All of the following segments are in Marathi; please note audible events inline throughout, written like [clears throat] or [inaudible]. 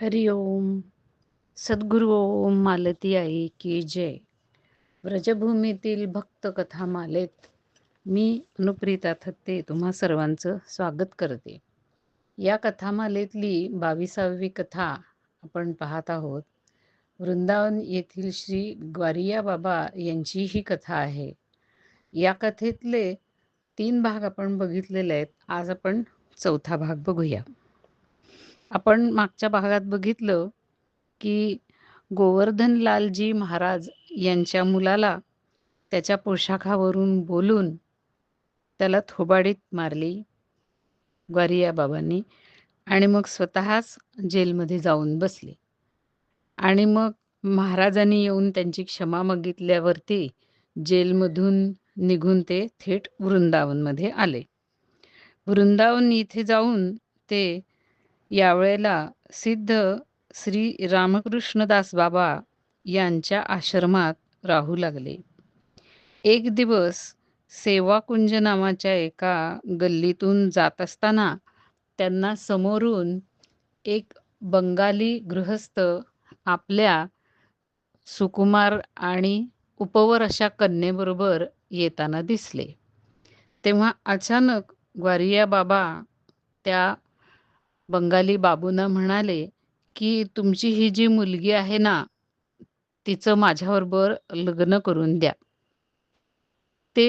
हरि ओम. सद्गुरु ओम मालती आई की जय. व्रजभूमीतील भक्त कथा मालेत. मी अनुप्रीता थत्ते तुम्हा सर्वांचं स्वागत करते. या कथामालेतली बावीसावी कथा आपण पाहत आहोत. वृंदावन येथील श्री ग्वारिया बाबा यांची ही कथा आहे. या कथेतले तीन भाग आपण बघितलेले आहेत. आज आपण चौथा भाग बघूया. आपण मागच्या भागात बघितलं की गोवर्धनलालजी महाराज यांच्या मुलाला त्याच्या पोशाखावरून बोलून त्याला थोबाडीत मारली ग्वारिया बाबांनी आणि मग स्वतःच जेलमध्ये जाऊन बसले. आणि मग महाराजांनी येऊन त्यांची क्षमा मागितल्यावरती जेलमधून निघून ते थेट वृंदावनमध्ये आले. वृंदावन इथे जाऊन ते यावेळेला सिद्ध श्री रामकृष्णदास बाबा यांच्या आश्रमात राहू लागले. एक दिवस सेवाकुंज नावाच्या एका गल्लीतून जात असताना त्यांना समोरून एक बंगाली गृहस्थ आपल्या सुकुमार आणि उपवर अशा कन्येबरोबर येताना दिसले. तेव्हा अचानक ग्वारिया बाबा त्या बंगाली बाबूनं म्हणाले की तुमची ही जी मुलगी आहे ना तिचं माझ्याबरोबर लग्न करून द्या. ते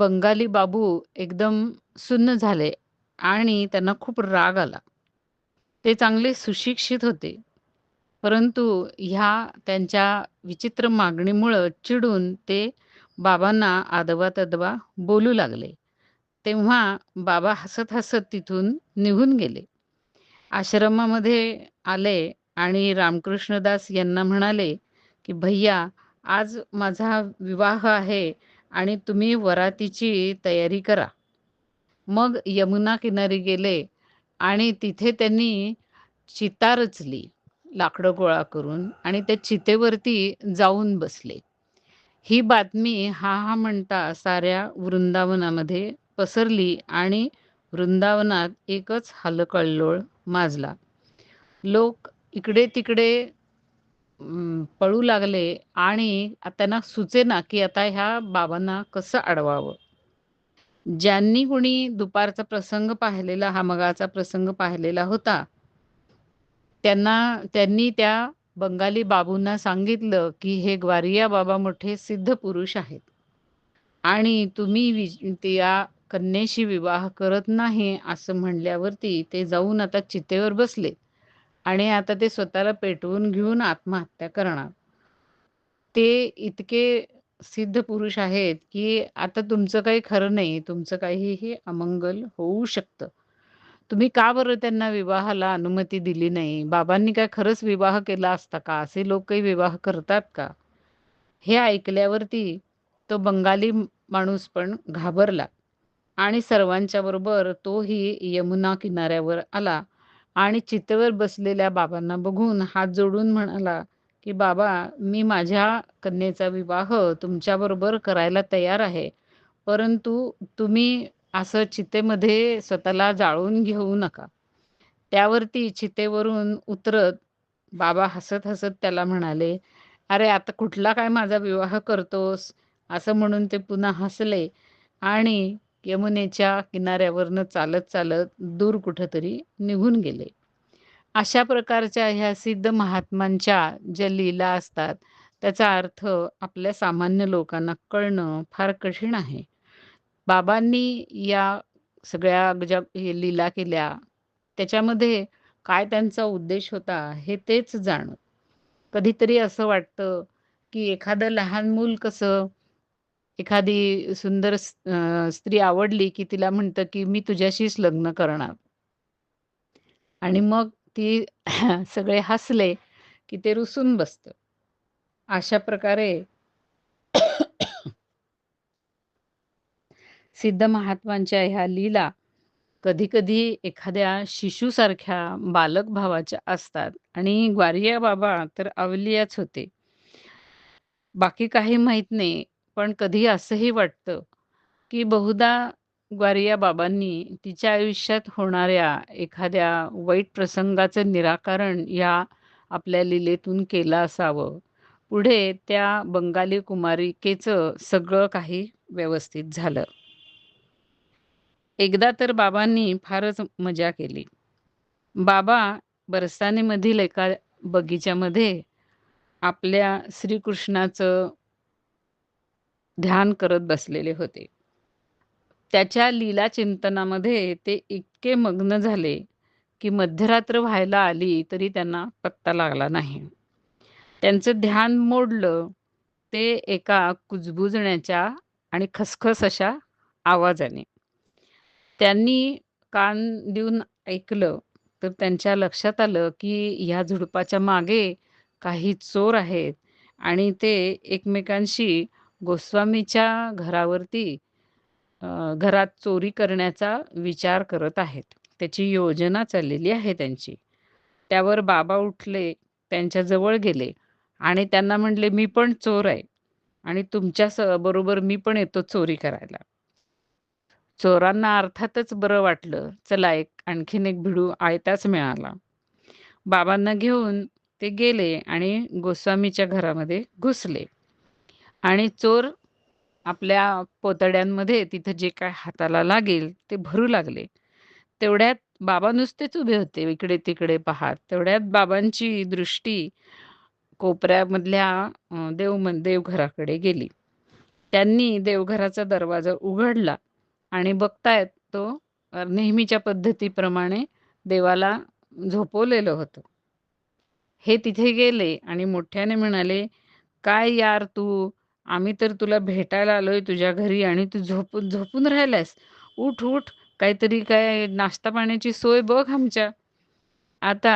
बंगाली बाबू एकदम सुन्न झाले आणि त्यांना खूप राग आला. ते चांगले सुशिक्षित होते परंतु ह्या त्यांच्या विचित्र मागणीमुळं चिडून ते बाबांना आदवा तदवा बोलू लागले. तेव्हा बाबा हसत हसत तिथून निघून गेले. आश्रमामध्ये आले आणि रामकृष्णदास यांना म्हणाले की भैया आज माझा विवाह आहे आणि तुम्ही वरातीची तयारी करा. मग यमुना किनारी गेले आणि तिथे त्यांनी चिता रचली लाकडं गोळा करून आणि त्या चितेवरती जाऊन बसले. ही बातमी हा हा म्हणता साऱ्या वृंदावनामध्ये पसरली आणि वृंदावनात एकच हलकल्लोळ माजला. लोक इकडे तिकडे पळू लागले आणि त्यांना सुचेना की आता ह्या बाबांना कसं अडवावं. ज्यांनी कुणी दुपारचा प्रसंग पाहिलेला हा मगाचा प्रसंग पाहिलेला होता त्यांना त्यांनी त्या बंगाली बाबूंना सांगितलं की हे ग्वारिया बाबा मोठे सिद्ध पुरुष आहेत. आणि तुम्ही त्या कन्येशी विवाह करत नाही असं म्हणल्यावरती ते जाऊन आता चितेवर बसले आणि आता ते स्वतःला पेटवून घेऊन आत्महत्या करणार. ते इतके सिद्ध पुरुष आहेत की आता तुमचं काही खरं नाही तुमचं काहीही अमंगल होऊ शकतं. तुम्ही का बरं त्यांना विवाहाला अनुमती दिली नाही? बाबांनी काय खरंच विवाह केला असता का? असे लोक काही विवाह करतात का? हे ऐकल्यावरती तो बंगाली माणूस पण घाबरला. आणि सर्वांच्या बरोबर तोही यमुना किनाऱ्यावर आला आणि चितेवर बसलेल्या बाबांना बघून हात जोडून म्हणाला की बाबा मी माझ्या कन्येचा विवाह तुमच्याबरोबर करायला तयार आहे परंतु तुम्ही असं चितेमध्ये स्वतःला जाळून घेऊ नका. त्यावरती चितेवरून उतरत बाबा हसत हसत त्याला म्हणाले अरे आता कुठला काय माझा विवाह करतोस? असं म्हणून ते पुन्हा हसले आणि यमुनेच्या किनाऱ्यावरनं चालत चालत दूर कुठंतरी निघून गेले. अशा प्रकारच्या ह्या सिद्ध महात्मांच्या ज्या लीला असतात त्याचा अर्थ आपल्या सामान्य लोकांना कळणं फार कठीण आहे. बाबांनी या सगळ्या ज्या लीला केल्या त्याच्यामध्ये काय त्यांचा उद्देश होता हे तेच जाण कधीतरी असं वाटतं की एखादं लहान मूल कसं एखादी सुंदर स्त्री आवडली की तिला म्हणतं की मी तुझ्याशीच लग्न करणार. आणि मग ती [clears throat] सगळे हसले की ते रुसून बसत. अशा प्रकारे [clears throat] सिद्ध महात्मांच्या ह्या लीला कधी कधी एखाद्या शिशूसारख्या बालक भावाच्या असतात. आणि ग्वारिया बाबा तर अवलियाच होते. बाकी काही माहीत नाही. पण कधी असंही वाटतं की बहुधा ग्वारिया बाबांनी तिच्या आयुष्यात होणाऱ्या एखाद्या वाईट प्रसंगाचं निराकरण या आपल्या लीलेतून केलं असावं. पुढे त्या बंगाली कुमारिकेचं सगळं काही व्यवस्थित झालं. एकदा तर बाबांनी फारच मजा केली. बाबा बरसानेमधील एका बगीच्यामध्ये आपल्या श्रीकृष्णाचं ध्यान करत बसलेले होते. त्याच्या लीला चिंतनामध्ये ते इतके मग्न झाले की मध्यरात्र व्हायला आली तरी त्यांना पत्ता लागला नाही. त्यांचं ध्यान मोडलं ते एका कुजबुजण्याच्या आणि खसखस अशा आवाजाने. त्यांनी कान देऊन ऐकलं तर त्यांच्या लक्षात आलं की ह्या झुडपाच्या मागे काही चोर आहेत आणि ते एकमेकांशी गोस्वामीच्या घरावरती घरात चोरी करण्याचा विचार करत आहेत. त्याची योजना चाललेली आहे त्यांची. त्यावर बाबा उठले त्यांच्या जवळ गेले आणि त्यांना म्हणले मी पण चोर आहे आणि तुमच्या बरोबर मी पण येतो चोरी करायला. चोरांना अर्थातच बरं वाटलं. चला एक आणखीन एक भिडू आयताच मिळाला. बाबांना घेऊन ते गेले आणि गोस्वामीच्या घरामध्ये घुसले. आणि चोर आपल्या पोतड्यांमध्ये तिथं जे काय हाताला लागेल ते भरू लागले. तेवढ्यात बाबा नुसतेच उभे होते इकडे तिकडे पाहत. तेवढ्यात बाबांची दृष्टी कोपऱ्यामधल्या देव देवघराकडे गेली. त्यांनी देवघराचा दरवाजा उघडला आणि बघतायत तो नेहमीच्या पद्धतीप्रमाणे देवाला झोपवलेलं होतं. हे तिथे गेले आणि मोठ्याने म्हणाले काय यार तू? आम्ही तर तुला भेटायला आलोय तुझ्या घरी आणि तू झोपून झोपून राहिलायस. उठ उठ. काहीतरी काय नाश्ता पाण्याची सोय बघ आमच्या. आता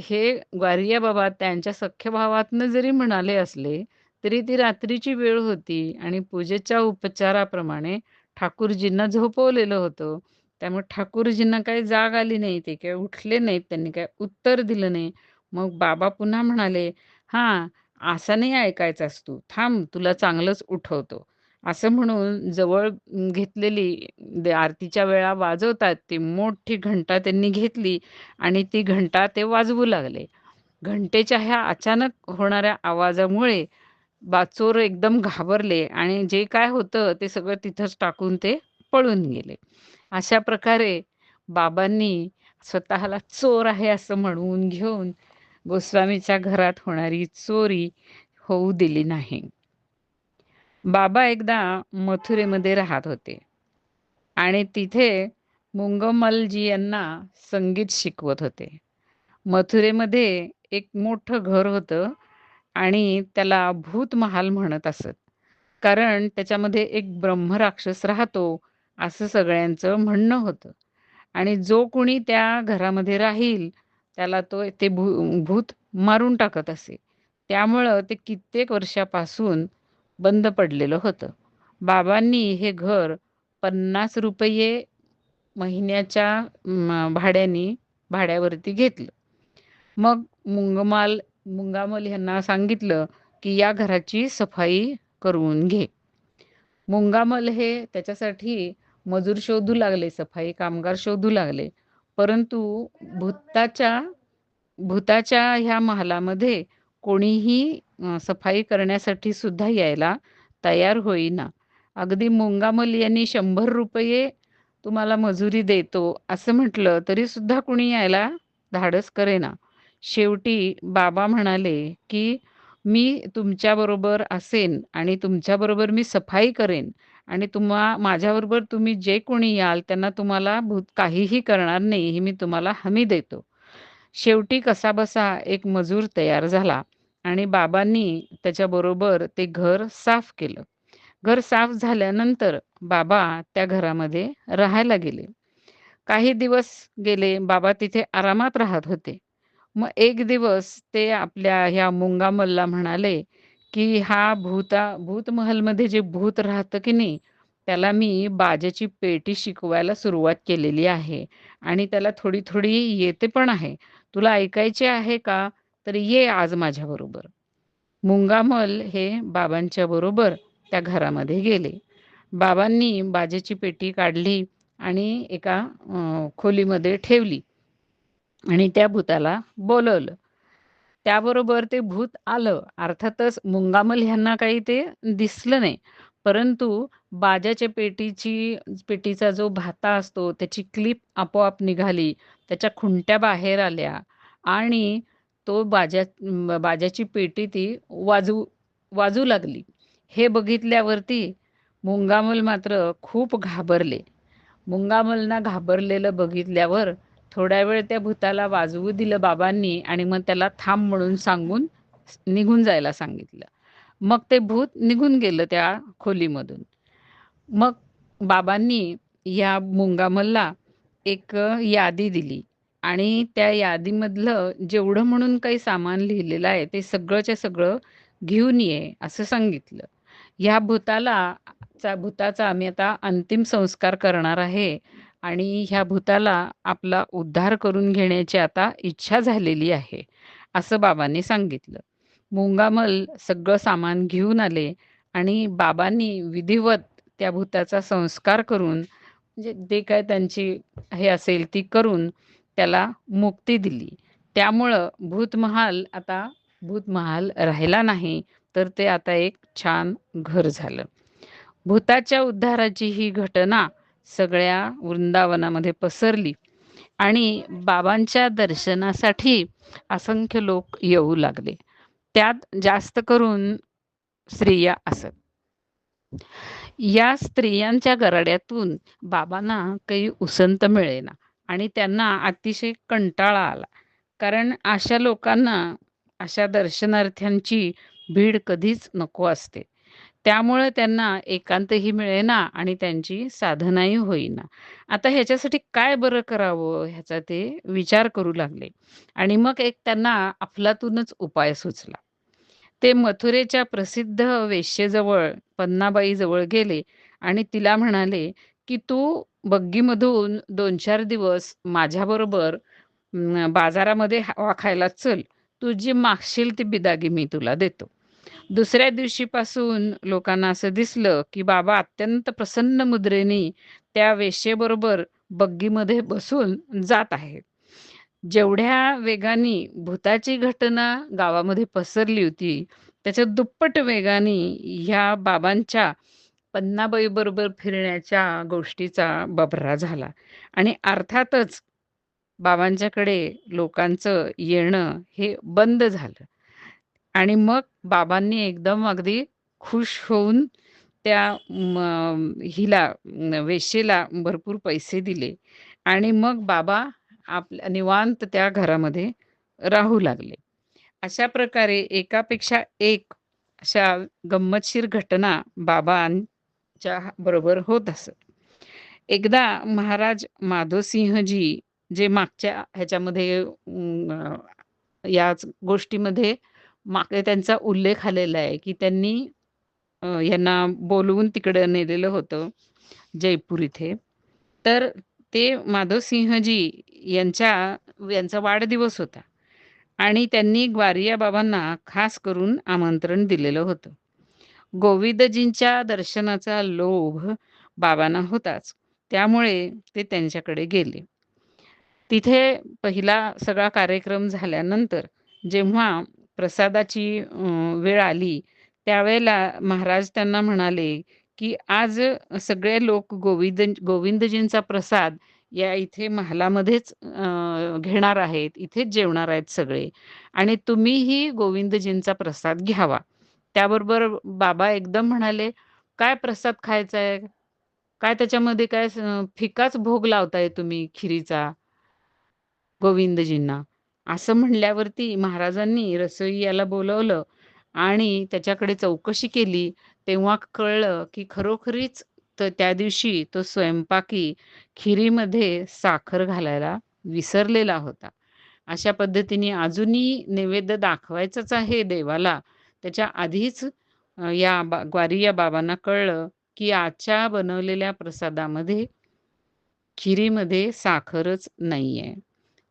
हे ग्वारिया बाबा त्यांच्या सख्य भावातनं जरी म्हणाले असले तरी ती रात्रीची वेळ होती आणि पूजेच्या उपचाराप्रमाणे ठाकूरजींना झोपवलेलं होतं. त्यामुळे ठाकूरजींना काही जाग आली नाही ते काय उठले नाहीत त्यांनी काय उत्तर दिलं नाही. मग बाबा पुन्हा म्हणाले हां असा नाही ऐकायचास तू थांब तुला चांगलंच उठवतो. असं म्हणून जवळ घेतलेली आरतीच्या वेळा वाजवतात ती मोठी घंटा त्यांनी घेतली आणि ती घंटा ते वाजवू लागले. घंटेच्या ह्या अचानक होणाऱ्या आवाजामुळे बाचोर एकदम घाबरले आणि जे काय होतं ते सगळं तिथंच टाकून ते पळून गेले. अशा प्रकारे बाबांनी स्वतःला चोर आहे असं म्हणून घेऊन गोस्वामीच्या घरात होणारी चोरी होऊ दिली नाही. बाबा एकदा मथुरेमध्ये राहत होते आणि तिथे मुंगमलजी यांना संगीत शिकवत होते. मथुरेमध्ये एक मोठं घर होतं आणि त्याला भूत महाल म्हणत असत. कारण त्याच्यामध्ये एक ब्रह्मराक्षस राहतो असं सगळ्यांचं म्हणणं होतं. आणि जो कोणी त्या घरामध्ये राहील त्याला तो ते भू भूत मारून टाकत असे. त्यामुळं ते कित्येक वर्षापासून बंद पडलेलं होतं. बाबांनी हे घर पन्नास रुपये महिन्याच्या भाड्याने भाड्यावरती घेतलं. मग मुंगमाल मुंगामल यांना सांगितलं की या घराची सफाई करून घे. मुंगामल हे त्याच्यासाठी मजूर शोधू लागले सफाई कामगार शोधू लागले. परंतु भूताच्या भूताच्या ह्या महालामध्ये कोणीही सफाई करण्यासाठी सुद्धा यायला तयार होईना. अगदी मुंगामल यांनी शंभर रुपये तुम्हाला मजुरी देतो असं म्हटलं तरी सुद्धा कुणी यायला धाडस करेना. शेवटी बाबा म्हणाले की मी तुमच्याबरोबर असेन आणि तुमच्याबरोबर मी सफाई करेन आणि तुम्हा माझ्याबरोबर तुम्ही जे कोणी याल त्यांना तुम्हाला भूत काहीही करणार नाही ही मी तुम्हाला हमी देतो. शेवटी कसाबसा एक मजूर तयार झाला आणि बाबांनी त्याच्याबरोबर ते घर साफ केलं. घर साफ झाल्यानंतर बाबा त्या घरामध्ये राहायला गेले. काही दिवस गेले बाबा तिथे आरामात राहत होते. मग एक दिवस ते आपल्या ह्या मुंगामल्ला म्हणाले की हा भूता भूतमहलमध्ये जे भूत राहतं की नाही त्याला मी बाजाची पेटी शिकवायला सुरुवात केलेली आहे. आणि त्याला थोडी थोडी येते पण आहे. तुला ऐकायचे आहे का? तर ये आज माझ्याबरोबर मुंगामल हे बाबांच्या बरोबर त्या घरामध्ये गेले. बाबांनी बाजेची पेटी काढली आणि एका खोलीमध्ये ठेवली आणि त्या भूताला बोलवलं. त्याबरोबर ते भूत आलं. अर्थातच मुंगामल ह्यांना काही ते दिसलं नाही. परंतु बाजाच्या पेटीची पेटीचा जो भाता असतो त्याची क्लिप आपोआप निघाली. त्याच्या खुंट्या बाहेर आल्या आणि तो बाजा बाजाची पेटी ती वाजू वाजू लागली. हे बघितल्यावरती मुंगामल मात्र खूप घाबरले. मुंगामलना घाबरलेलं बघितल्यावर थोड्या वेळ त्या भूताला वाजवू दिलं बाबांनी आणि मग त्याला थांब म्हणून सांगून निघून जायला सांगितलं. मग ते भूत निघून गेलं त्या खोलीमधून. मग बाबांनी या मुंगामलला एक यादी दिली आणि त्या यादीमधलं जेवढं म्हणून काही सामान लिहिलेलं आहे ते सगळंच्या सगळं घेऊन ये असं सांगितलं. ह्या भूताला भूताचा आम्ही आता अंतिम संस्कार करणार आहे. आणि ह्या भूताला आपला उद्धार करून घेण्याची आता इच्छा झालेली आहे असं बाबांनी सांगितलं. मुंगामल सगळं सामान घेऊन आले आणि बाबांनी विधिवत त्या भूताचा संस्कार करून म्हणजे जे काय त्यांची हे असेल ती करून त्याला मुक्ती दिली. त्यामुळं भूतमहाल आता भूतमहाल राहिला नाही तर ते आता एक छान घर झालं. भूताच्या उद्धाराची ही घटना सगळ्या वृंदावनामध्ये पसरली. आणि बाबांच्या दर्शनासाठी असंख्य लोक येऊ लागले. त्यात जास्त करून स्त्रिया असत. या स्त्रियांच्या गराड्यातून बाबांना काही उसंत मिळेना आणि त्यांना अतिशय कंटाळा आला. कारण अशा लोकांना अशा दर्शनार्थ्यांची भीड कधीच नको असते. त्यामुळे त्यांना एकांतही मिळेना आणि त्यांची साधनाही होईना. आता ह्याच्यासाठी काय बरं करावं? ह्याचा ते विचार करू लागले. आणि मग एक त्यांना अफलातूनच उपाय सुचला. ते मथुरेच्या प्रसिद्ध वेश्येजवळ पन्नाबाई जवळ गेले आणि तिला म्हणाले की तू बग्गीमधून दोन चार दिवस माझ्याबरोबर बाजारामध्ये हवा खायला चल. तू जी मागशील ती बिदागी मी तुला देतो. दुसऱ्या दिवशीपासून लोकांना असं दिसलं की बाबा अत्यंत प्रसन्न मुद्रेने त्या वेशेबरोबर बग्गीमध्ये बसून जात आहेत. जेवढ्या वेगाने भूताची घटना गावामध्ये पसरली होती त्याच्या दुप्पट वेगाने ह्या बाबांच्या पन्नाबाई बरोबर फिरण्याच्या गोष्टीचा बबरा झाला. आणि अर्थातच बाबांच्याकडे लोकांचं येणं हे बंद झालं. आणि मग बाबांनी एकदम अगदी खुश होऊन त्या हिला वेशेला भरपूर पैसे दिले. आणि मग बाबा आपल्या निवांत त्या घरामध्ये राहू लागले. अशा प्रकारे एकापेक्षा एक अशा गंमतशीर घटना बाबांच्या बरोबर होत असत. एकदा महाराज माधवसिंहजी जे मागच्या ह्याच्यामध्ये याच गोष्टीमध्ये मागे त्यांचा उल्लेख आलेला आहे की त्यांनी यांना बोलवून तिकडे नेलेलं होतं जयपूर इथे. तर ते माधवसिंहजी यांच्या यांचा वाढदिवस होता आणि त्यांनी ग्वारिया बाबांना खास करून आमंत्रण दिलेलं होतं. गोविंदजींच्या दर्शनाचा लोभ बाबांना होताच. त्यामुळे ते त्यांच्याकडे गेले. तिथे पहिला सगळा कार्यक्रम झाल्यानंतर जेव्हा प्रसादाची वेळ आली त्यावेळेला महाराज त्यांना म्हणाले की आज सगळे लोक गोविंद गोविंदजींचा प्रसाद या इथे महालामध्येच घेणार आहेत इथेच जेवणार आहेत सगळे. आणि तुम्हीही गोविंदजींचा प्रसाद घ्यावा. त्याबरोबर बाबा एकदम म्हणाले काय प्रसाद खायचा आहे काय त्याच्यामध्ये काय फिकाच भोग लावताय तुम्ही खिरीचा गोविंदजींना? असं म्हणल्यावरती महाराजांनी रसोई याला बोलवलं आणि त्याच्याकडे चौकशी केली. तेव्हा कळलं की खरोखरीच तर त्या दिवशी तो स्वयंपाकी खिरीमध्ये साखर घालायला विसरलेला होता. अशा पद्धतीने अजूनही नैवेद्य दाखवायचंच आहे देवाला. त्याच्या आधीच या बा ग्वारी या बाबांना कळलं की आजच्या बनवलेल्या प्रसादामध्ये खिरीमध्ये साखरच नाहीये.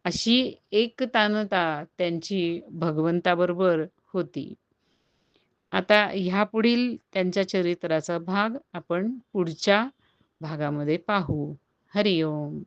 अशी एकतानता त्यांची भगवंताबरोबर होती. आता ह्या पुढील त्यांच्या चरित्राचा भाग आपण पुढच्या भागामध्ये पाहू. हरिओम.